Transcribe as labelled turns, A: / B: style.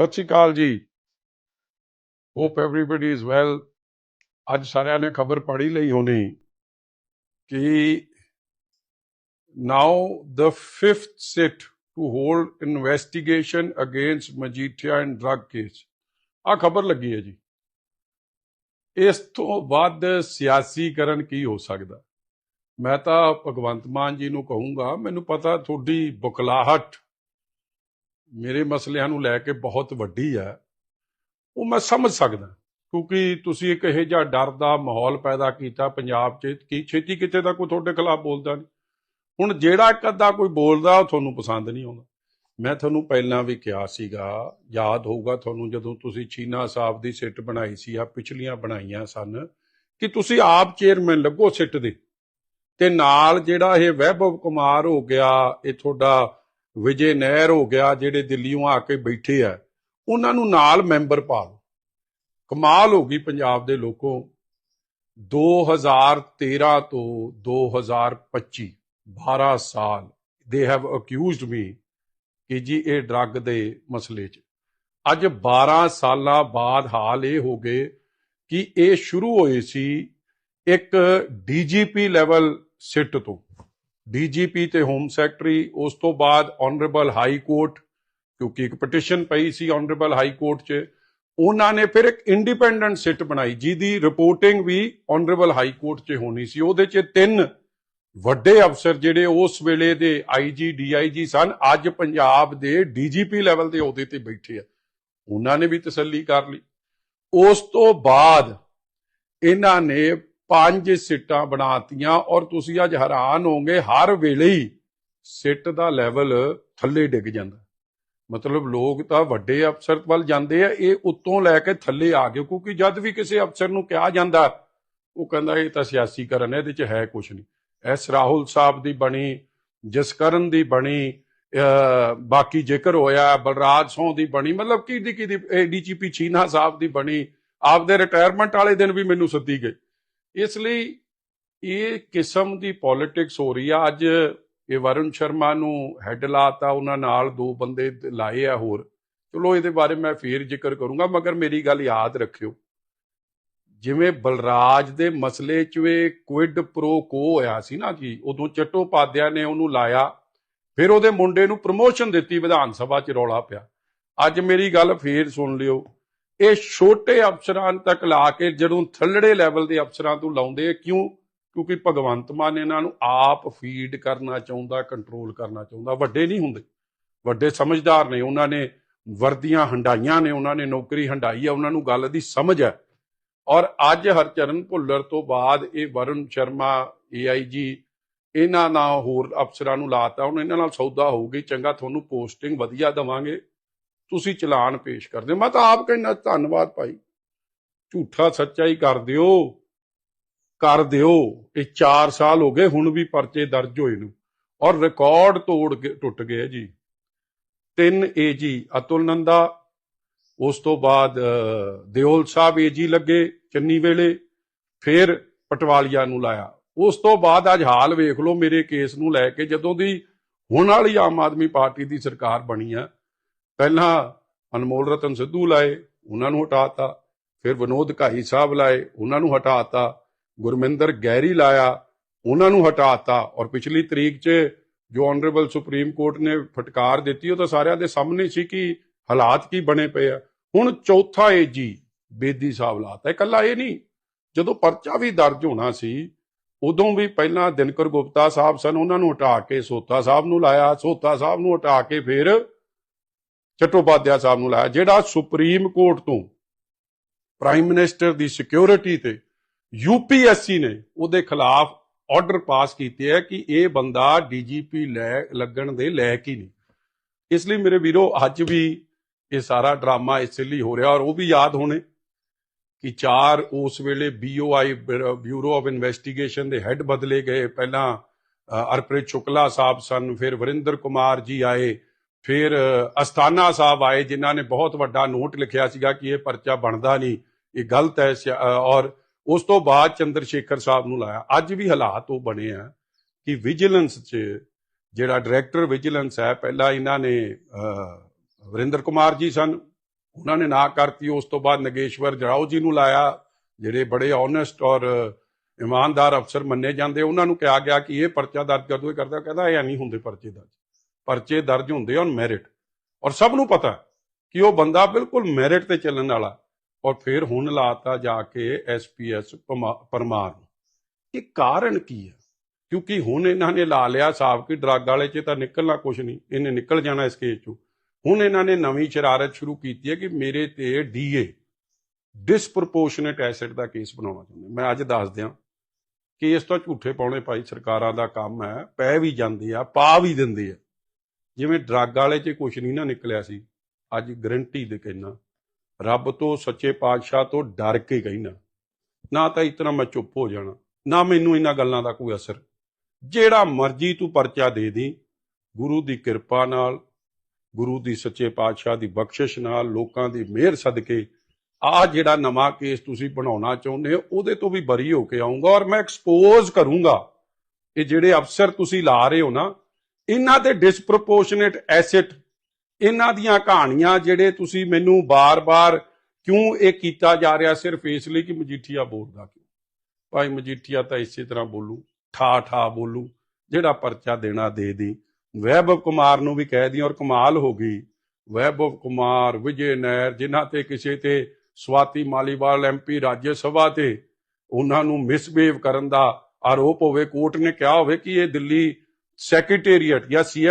A: ਸਤਿ ਸ਼੍ਰੀ ਅਕਾਲ ਜੀ। Hop everybody is well ਅੱਜ ਸਾਰਿਆਂ ਨੇ ਖਬਰ ਪੜ੍ਹੀ ਲਈ ਹੋਣੀ ਕਿ now the fifth SIT to hold investigation against Majithia and drug case ਆ ਖਬਰ ਲੱਗੀ ਹੈ ਜੀ। ਇਸ ਤੋਂ ਵੱਧ ਸਿਆਸੀਕਰਨ ਕੀ ਹੋ ਸਕਦਾ? ਮੈਂ ਤਾਂ ਭਗਵੰਤ ਮਾਨ ਜੀ ਨੂੰ ਕਹੂੰਗਾ, ਮੈਨੂੰ ਪਤਾ ਤੁਹਾਡੀ ਬੁਕਲਾਹਟ ਮੇਰੇ ਮਸਲਿਆਂ ਨੂੰ ਲੈ ਕੇ ਬਹੁਤ ਵੱਡੀ ਹੈ, ਉਹ ਮੈਂ ਸਮਝ ਸਕਦਾ, ਕਿਉਂਕਿ ਤੁਸੀਂ ਇੱਕ ਇਹੋ ਜਿਹਾ ਡਰ ਦਾ ਮਾਹੌਲ ਪੈਦਾ ਕੀਤਾ ਪੰਜਾਬ 'ਚ, ਕਿ ਛੇਤੀ ਕਿਤੇ ਦਾ ਕੋਈ ਤੁਹਾਡੇ ਖਿਲਾਫ ਬੋਲਦਾ ਨਹੀਂ। ਹੁਣ ਜਿਹੜਾ ਇੱਕ ਅੱਧਾ ਕੋਈ ਬੋਲਦਾ, ਉਹ ਤੁਹਾਨੂੰ ਪਸੰਦ ਨਹੀਂ ਆਉਂਦਾ। ਮੈਂ ਤੁਹਾਨੂੰ ਪਹਿਲਾਂ ਵੀ ਕਿਹਾ ਸੀਗਾ, ਯਾਦ ਹੋਊਗਾ ਤੁਹਾਨੂੰ ਜਦੋਂ ਤੁਸੀਂ ਚੀਨਾ ਸਾਹਿਬ ਦੀ ਸਿੱਟ ਬਣਾਈ ਸੀ ਆ ਪਿਛਲੀਆਂ ਬਣਾਈਆਂ ਸਨ, ਕਿ ਤੁਸੀਂ ਆਪ ਚੇਅਰਮੈਨ ਲੱਗੋ ਸਿੱਟ ਦੇ। ਤੇ ਨਾਲ ਜਿਹੜਾ ਇਹ ਵੈਭਵ ਕੁਮਾਰ ਹੋ ਗਿਆ, ਇਹ ਤੁਹਾਡਾ ਵਿਜੇ ਨਹਿਰ ਹੋ ਗਿਆ ਜਿਹੜੇ ਦਿੱਲੀੋਂ ਆ ਕੇ ਬੈਠੇ ਆ, ਉਹਨਾਂ ਨੂੰ ਨਾਲ ਮੈਂਬਰ ਪਾ ਲਓ। ਕਮਾਲ ਹੋ ਗਈ ਪੰਜਾਬ ਦੇ ਲੋਕੋ। 2013 ਤੋਂ 2025 12 ਸਾਲ ਦੇ ਹੈਵ ਅਕਿਊਜ਼ਡ ਮੀ ਕਿ ਜੀ ਇਹ ਡਰੱਗ ਦੇ ਮਸਲੇ 'ਚ। ਅੱਜ 12 ਸਾਲਾਂ ਬਾਅਦ ਹਾਲ ਇਹ ਹੋ ਗਏ ਕਿ ਇਹ ਸ਼ੁਰੂ ਹੋਏ ਸੀ ਇੱਕ ਡੀਜੀਪੀ ਲੈਵਲ ਸਿੱਟ ਤੋਂ। ਡੀਜੀਪੀ ਤੇ ਹੋਮ ਸੈਕਟਰੀ, ਉਸ ਤੋਂ ਬਾਅਦ ਆਨਰੇਬਲ ਹਾਈ ਕੋਰਟ ਕਿਉਂਕਿ ਇੱਕ ਪਟੀਸ਼ਨ ਪਈ ਸੀ ਆਨਰੇਬਲ ਹਾਈ ਕੋਰਟ 'ਚ, ਉਹਨਾਂ ਨੇ ਫਿਰ ਇੱਕ ਇੰਡੀਪੈਂਡੈਂਟ ਸਿੱਟ ਬਣਾਈ, ਜਿਹਦੀ ਰਿਪੋਰਟਿੰਗ ਵੀ ਆਨਰੇਬਲ ਹਾਈ ਕੋਰਟ 'ਚ ਹੋਣੀ ਸੀ। ਉਹਦੇ 'ਚ ਤਿੰਨ ਵੱਡੇ ਅਫਸਰ ਜਿਹੜੇ ਉਸ ਵੇਲੇ ਦੇ ਆਈਜੀ ਡੀਆਈਜੀ ਸਨ, ਅੱਜ ਪੰਜਾਬ ਦੇ ਡੀਜੀਪੀ ਲੈਵਲ ਦੇ ਅਹੁਦੇ ਤੇ ਬੈਠੇ ਆ। ਉਹਨਾਂ ਨੇ ਵੀ ਤਸੱਲੀ ਕਰ ਲਈ। ਉਸ ਤੋਂ ਬਾਅਦ ਇਹਨਾਂ ਨੇ ਪੰਜ ਸਿੱਟਾਂ ਬਣਾਤੀਆਂ ਔਰ ਤੁਸੀਂ ਅੱਜ ਹੈਰਾਨ ਹੋਗੇ ਹਰ ਵੇਲੇ ਹੀ ਸਿੱਟ ਦਾ ਲੈਵਲ ਥੱਲੇ ਡਿੱਗ ਜਾਂਦਾ। ਮਤਲਬ ਲੋਕ ਤਾਂ ਵੱਡੇ ਅਫਸਰ ਵੱਲ ਜਾਂਦੇ ਆ, ਇਹ ਉੱਤੋਂ ਲੈ ਕੇ ਥੱਲੇ ਆ ਗਏ, ਕਿਉਂਕਿ ਜਦ ਵੀ ਕਿਸੇ ਅਫਸਰ ਨੂੰ ਕਿਹਾ ਜਾਂਦਾ, ਉਹ ਕਹਿੰਦਾ ਇਹ ਤਾਂ ਸਿਆਸੀਕਰਨ ਹੈ, ਇਹਦੇ 'ਚ ਹੈ ਕੁਝ ਨਹੀਂ। ਐਸ ਰਾਹੁਲ ਸਾਹਿਬ ਦੀ ਬਣੀ, ਜਸਕਰਨ ਦੀ ਬਣੀ, ਅਹ, ਬਾਕੀ ਜ਼ਿਕਰ ਹੋਇਆ, ਬਲਰਾਜ ਸੋਹ ਦੀ ਬਣੀ, ਮਤਲਬ ਕਿਹਦੀ ਕਿਹਦੀ ਡੀਜੀਪੀ ਚੀਨਾ ਸਾਹਿਬ ਦੀ ਬਣੀ, ਆਪਦੇ ਰਿਟਾਇਰਮੈਂਟ ਵਾਲੇ ਦਿਨ ਵੀ ਮੈਨੂੰ ਸੱਦੀ ਗਏ। ਇਸ ਲਈ ਇਹ ਕਿਸਮ ਦੀ ਪੋਲਿਟਿਕਸ ਹੋ ਰਹੀ ਆ। ਅੱਜ ਇਹ ਵਰੁਣ ਸ਼ਰਮਾ ਨੂੰ ਹੈੱਡ ਲਾਤਾ, ਉਹਨਾਂ ਨਾਲ ਦੋ ਬੰਦੇ ਲਾਏ ਆ ਹੋਰ। ਚਲੋ, ਇਹਦੇ ਬਾਰੇ ਮੈਂ ਫੇਰ ਜ਼ਿਕਰ ਕਰੂੰਗਾ, ਮਗਰ ਮੇਰੀ ਗੱਲ ਯਾਦ ਰੱਖਿਓ। ਜਿਵੇਂ ਬਲਰਾਜ ਦੇ ਮਸਲੇ 'ਚ ਵੇ ਕੁਇਡ ਪ੍ਰੋ ਕੋ ਹੋਇਆ ਸੀ ਨਾ ਜੀ, ਉਦੋਂ ਚਟੋਪਾਧਿਆ ਨੇ ਉਹਨੂੰ ਲਾਇਆ, ਫਿਰ ਉਹਦੇ ਮੁੰਡੇ ਨੂੰ ਪ੍ਰਮੋਸ਼ਨ ਦਿੱਤੀ ਵਿਧਾਨ ਸਭਾ 'ਚ ਰੌਲਾ ਪਿਆ। ਅੱਜ ਮੇਰੀ ਗੱਲ ਫੇਰ ਸੁਣ ਲਿਓ। ਇਹ ਛੋਟੇ ਅਫਸਰਾਂ ਤੱਕ ਲਾ ਕੇ ਜਦੋਂ ਥੱਲੜੇ ਲੈਵਲ ਦੇ ਅਫਸਰਾਂ ਤੋਂ ਲਾਉਂਦੇ ਆ, ਕਿਉਂ? ਕਿਉਂਕਿ ਭਗਵੰਤ ਮਾਨ ਇਹਨਾਂ ਨੂੰ ਆਪ ਫੀਡ ਕਰਨਾ ਚਾਹੁੰਦਾ ਕੰਟਰੋਲ ਕਰਨਾ ਚਾਹੁੰਦਾ। ਵੱਡੇ ਨਹੀਂ ਹੁੰਦੇ। ਵੱਡੇ ਸਮਝਦਾਰ ਨੇ, ਉਹਨਾਂ ਨੇ ਵਰਦੀਆਂ ਹੰਡਾਈਆਂ ਨੇ, ਉਹਨਾਂ ਨੇ ਨੌਕਰੀ ਹੰਡਾਈ ਆ, ਉਹਨਾਂ ਨੂੰ ਗੱਲ ਦੀ ਸਮਝ ਹੈ ਔਰ ਅੱਜ ਹਰਚਰਨ ਭੁੱਲਰ ਤੋਂ ਬਾਅਦ ਇਹ ਵਰੁਣ ਸ਼ਰਮਾ ਏਆਈਜੀ ਇਹਨਾਂ ਨਾਲ ਹੋਰ ਅਫਸਰਾਂ ਨੂੰ ਲਾਤਾ, ਹੁਣ ਇਹਨਾਂ ਨਾਲ ਸੌਦਾ ਹੋਊਗੀ। ਚੰਗਾ, ਤੁਹਾਨੂੰ ਪੋਸਟਿੰਗ ਵਧੀਆ ਦਵਾਂਗੇ। ਤੁਸੀਂ ਚਲਾਨ ਪੇਸ਼ ਕਰਦੇ ਹੋ। ਮੈਂ ਤਾਂ ਆਪ ਕਹਿੰਦਾ, ਧੰਨਵਾਦ ਭਾਈ। ਝੂਠਾ ਸੱਚਾ ਹੀ ਕਰ ਦਿਓ। ਕਰ ਦਿਓ। ਇਹ 4 ਸਾਲ ਹੋ ਗਏ, ਹੁਣ ਵੀ ਪਰਚੇ ਦਰਜ ਹੋਏ ਨੂੰ। ਔਰ ਰਿਕਾਰਡ ਤੋੜ ਕੇ ਟੁੱਟ ਗਏ ਜੀ। ਤਿੰਨ ਏਜੀ ਅਤੁਲ ਨੰਦਾ। ਉਸ ਤੋਂ ਬਾਅਦ ਦਿਓਲ ਸਾਹਿਬ ਏਜੀ ਲੱਗੇ ਚੰਨੀ ਵੇਲੇ। ਫਿਰ ਪਟਵਾਲੀਆ ਨੂੰ ਲਾਇਆ। ਉਸ ਤੋਂ ਬਾਅਦ ਅੱਜ ਹਾਲ ਵੇਖ ਲਓ ਮੇਰੇ ਕੇਸ ਨੂੰ ਲੈ ਕੇ, ਜਦੋਂ ਦੀ ਹੁਣ ਵਾਲੀ ਆਮ ਆਦਮੀ ਪਾਰਟੀ ਦੀ ਸਰਕਾਰ ਬਣੀ ਆ ਪਹਿਲਾਂ ਅਨਮੋਲ ਰਤਨ ਸਿੱਧੂ ਲਾਏ, ਉਹਨਾਂ ਨੂੰ ਹਟਾਤਾ, ਫਿਰ ਵਿਨੋਦ ਘਾਈ ਸਾਹਿਬ ਲਾਏ, ਉਹਨਾਂ ਨੂੰ ਹਟਾਤਾ, ਗੁਰਮਿੰਦਰ ਗੈਰੀ ਲਾਇਆ, ਉਹਨਾਂ ਨੂੰ ਹਟਾਤਾ ਔਰ ਪਿਛਲੀ ਤਰੀਕ 'ਚ ਜੋ ਆਨਰੇਬਲ ਸੁਪਰੀਮ ਕੋਰਟ ਨੇ ਫਟਕਾਰ ਦਿੱਤੀ, ਉਹ ਤਾਂ ਸਾਰਿਆਂ ਦੇ ਸਾਹਮਣੇ ਸੀ ਕਿ ਹਾਲਾਤ ਕੀ ਬਣੇ ਪਏ ਆ। ਹੁਣ ਚੌਥਾ ਏਜੀ ਬੇਦੀ ਸਾਹਿਬ ਲਾਤਾ। ਇਕੱਲਾ ਇਹ ਨਹੀਂ, ਜਦੋਂ ਪਰਚਾ ਵੀ ਦਰਜ ਹੋਣਾ ਸੀ, ਉਦੋਂ ਵੀ ਪਹਿਲਾਂ ਦਿਨਕਰ ਗੁਪਤਾ ਸਾਹਿਬ ਸਨ, ਉਹਨਾਂ ਨੂੰ ਹਟਾ ਕੇ ਸੋਤਾ ਸਾਹਿਬ ਨੂੰ ਲਾਇਆ, ਸੋਤਾ ਸਾਹਿਬ ਨੂੰ ਹਟਾ ਕੇ ਫਿਰ ਚਟੋਪਾਧਿਆ ਸਾਹਿਬ ਨੂੰ ਲਾਇਆ, ਜਿਹੜਾ ਸੁਪਰੀਮ ਕੋਰਟ ਤੋਂ ਪ੍ਰਾਈਮ ਮਿਨਿਸਟਰ ਦੀ ਸਿਕਿਉਰਿਟੀ ਤੇ ਯੂਪੀਐਸਸੀ ਨੇ ਉਹਦੇ ਖਿਲਾਫ ਆਰਡਰ ਪਾਸ ਕੀਤੇ ਹੈ ਕਿ ਇਹ ਬੰਦਾ ਡੀਜੀਪੀ ਲੈ, ਲੱਗਣ ਦੇ ਲਾਇਕ ਹੀ ਨਹੀਂ। ਇਸ ਲਈ ਮੇਰੇ ਵੀਰੋ, ਅੱਜ ਵੀ ਇਹ ਸਾਰਾ ਡਰਾਮਾ ਇਸ ਲਈ ਹੋ ਰਿਹਾ ਔਰ ਉਹ ਵੀ ਯਾਦ ਹੋਣੇ ਕਿ ਚਾਰ ਉਸ ਵੇਲੇ ਬੀਓਆਈ ਬਿਊਰੋ ਆਫ ਇਨਵੈਸਟੀਗੇਸ਼ਨ ਦੇ ਹੈੱਡ ਬਦਲੇ ਗਏ। ਪਹਿਲਾਂ ਅਰਪ੍ਰੀਤ ਸ਼ੁਕਲਾ ਸਾਹਿਬ ਸਨ, ਫਿਰ ਵਰਿੰਦਰ ਕੁਮਾਰ ਜੀ ਆਏ। ਫਿਰ ਅ, ਅਸਥਾਨਾ ਸਾਹਿਬ ਆਏ ਜਿਨ੍ਹਾਂ ਨੇ ਬਹੁਤ ਵੱਡਾ ਨੋਟ ਲਿਖਿਆ ਸੀਗਾ ਕਿ ਇਹ ਪਰਚਾ ਬਣਦਾ ਨਹੀਂ ਇਹ ਗਲਤ ਹੈ ਸਿਆ- ਔਰ ਉਸ ਤੋਂ ਬਾਅਦ ਚੰਦਰ ਸ਼ੇਖਰ ਸਾਹਿਬ ਨੂੰ ਲਾਇਆ। ਅੱਜ ਵੀ ਹਾਲਾਤ ਉਹ ਬਣੇ ਆ ਕਿ ਵਿਜੀਲੈਂਸ 'ਚ ਜਿਹੜਾ ਡਾਇਰੈਕਟਰ ਵਿਜੀਲੈਂਸ ਹੈ ਪਹਿਲਾਂ ਇਹਨਾਂ ਨੇ ਵਰਿੰਦਰ ਕੁਮਾਰ ਜੀ ਸਨ ਉਹਨਾਂ ਨੇ ਨਾ ਕਰਤੀ ਉਸ ਤੋਂ ਬਾਅਦ ਨਗੇਸ਼ਵਰ ਜਰਾਓ ਜੀ ਨੂੰ ਲਾਇਆ ਜਿਹੜੇ ਬੜੇ ਓਨੈਸਟ ਔਰ ਇਮਾਨਦਾਰ ਅਫਸਰ ਮੰਨੇ ਜਾਂਦੇ ਉਹਨਾਂ ਨੂੰ ਕਿਹਾ ਗਿਆ ਕਿ ਇਹ ਪਰਚਾ ਦਰਜ ਕਰ ਦੋ ਇਹ ਕਰਦਾ ਕਹਿੰਦਾ ਇਹ ਨਹੀਂ ਹੁੰਦੇ ਪਰਚੇ ਦਰਜ ਪਰਚੇ ਦਰਜ ਹੁੰਦੇ ਔਨ ਮੈਰਿਟ ਔਰ ਸਭ ਨੂੰ ਪਤਾ ਕਿ ਉਹ ਬੰਦਾ ਬਿਲਕੁਲ ਮੈਰਿਟ ਤੇ ਚੱਲਣ ਵਾਲਾ, ਔਰ ਫਿਰ ਹੁਣ ਲਾਤਾ ਜਾ ਕੇ ਐਸਪੀਐਸ ਪਰਮਾਰ ਨੂੰ। ਇਹ ਕਾਰਨ ਕੀ ਹੈ ਕਿਉਂਕਿ ਹੁਣ ਇਹਨਾਂ ਨੇ ਲਾ ਲਿਆ ਹਿਸਾਬ ਕਿ ਡਰੱਗ ਵਾਲੇ 'ਚ ਤਾਂ ਨਿਕਲਣਾ ਕੁਝ ਨਹੀਂ, ਇਹਨੇ ਨਿਕਲ ਜਾਣਾ ਇਸ ਕੇਸ 'ਚੋਂ। ਹੁਣ ਇਹਨਾਂ ਨੇ ਨਵੀਂ ਸ਼ਰਾਰਤ ਸ਼ੁਰੂ ਕੀਤੀ ਹੈ ਕਿ ਮੇਰੇ ਤੇ ਡੀਏ ਡਿਸਪ੍ਰੋਪੋਰਸ਼ਨੇਟ ਐਸਿਡ ਦਾ ਕੇਸ ਬਣਾਉਣਾ ਚਾਹੁੰਦੇ ਮੈਂ ਅੱਜ ਦੱਸ ਦਿਆਂ ਕੇਸ ਤਾਂ ਝੂਠੇ ਪਾਉਣੇ ਭਾਈ ਸਰਕਾਰਾਂ ਦਾ ਕੰਮ ਹੈ, ਪੈ ਵੀ ਜਾਂਦੇ ਆ, ਪਾ ਵੀ ਦਿੰਦੇ ਆ। ਜਿਵੇਂ ਡਰੱਗ ਵਾਲੇ 'ਚ ਕੁਝ ਨਹੀਂ ਨਾ ਨਿਕਲਿਆ ਸੀ, ਅੱਜ ਗਰੰਟੀ ਦੇ ਕਹਿਣਾ ਰੱਬ ਤੋਂ ਸੱਚੇ ਪਾਤਸ਼ਾਹ ਤੋਂ ਡਰ ਕੇ ਕਹਿਣਾ। ਨਾ ਤਾਂ ਇਤਨਾ ਮੈਂ ਚੁੱਪ ਹੋ ਜਾਣਾ, ਨਾ ਮੈਨੂੰ ਇਹਨਾਂ ਗੱਲਾਂ ਦਾ ਕੋਈ ਅਸਰ। ਜਿਹੜਾ ਮਰਜ਼ੀ ਤੂੰ ਪਰਚਾ ਦੇ ਦੀ, ਗੁਰੂ ਦੀ ਕਿਰਪਾ ਨਾਲ, ਗੁਰੂ ਦੀ ਸੱਚੇ ਪਾਤਸ਼ਾਹ ਦੀ ਬਖਸ਼ਿਸ਼ ਨਾਲ, ਲੋਕਾਂ ਦੀ ਮਿਹਰ ਸਦਕੇ, ਆ ਜਿਹੜਾ ਨਵਾਂ ਕੇਸ ਤੁਸੀਂ ਬਣਾਉਣਾ ਚਾਹੁੰਦੇ ਹੋ, ਉਹਦੇ ਤੋਂ ਵੀ ਬਰੀ ਹੋ ਕੇ ਆਉਂਗਾ ਔਰ ਮੈਂ ਐਕਸਪੋਜ਼ ਕਰੂੰਗਾ। ਇਹ ਜਿਹੜੇ ਅਫਸਰ ਤੁਸੀਂ ਲਾ ਰਹੇ ਹੋ ਨਾ ਇਹਨਾਂ ਦੇ ਡਿਸਪ੍ਰੋਪੋਰਸ਼ਨੇਟ ਐਸੈਟ ਇਹਨਾਂ ਦੀਆਂ ਕਹਾਣੀਆਂ ਜਿਹੜੇ ਤੁਸੀਂ ਮੈਨੂੰ ਬਾਰ-ਬਾਰ ਕਿਉਂ ਇਹ ਕੀਤਾ ਜਾ ਰਿਹਾ ਸਿਰਫ ਇਸ ਲਈ ਕਿ ਮਜੀਠੀਆ ਬੋਲਦਾ ਕਿਉਂ? ਭਾਈ ਮਜੀਠੀਆ ਤਾਂ ਇਸੇ ਤਰ੍ਹਾਂ ਬੋਲੂ ਠਾ ਠਾ ਬੋਲੂ, ਜਿਹੜਾ ਪਰਚਾ ਦੇਣਾ ਦੇ ਦੀ। ਵੈਭਵ ਕੁਮਾਰ ਨੂੰ ਵੀ ਕਹਿ ਦੀ ਔਰ ਕਮਾਲ ਹੋ ਗਈ। ਵੈਭਵ ਕੁਮਾਰ, ਵਿਜੇ ਨਹਿਰ, ਜਿਨ੍ਹਾਂ ਤੇ ਕਿਸੇ ਤੇ ਸਵਾਤੀ ਮਾਲੀਵਾਲ ਐਮਪੀ ਰਾਜ ਸਭਾ ਤੇ ਉਹਨਾਂ ਨੂੰ ਮਿਸਬੀਹੇਵ ਕਰਨ ਦਾ ਆਰੋਪ ਹੋਵੇ, ਕੋਰਟ ਨੇ ਕਿਹਾ ਹੋਵੇ ਕਿ ਇਹ ਦਿੱਲੀ ਸੈਕਟਰੀਏਟ ਜਾਂ ਸੀਐਮ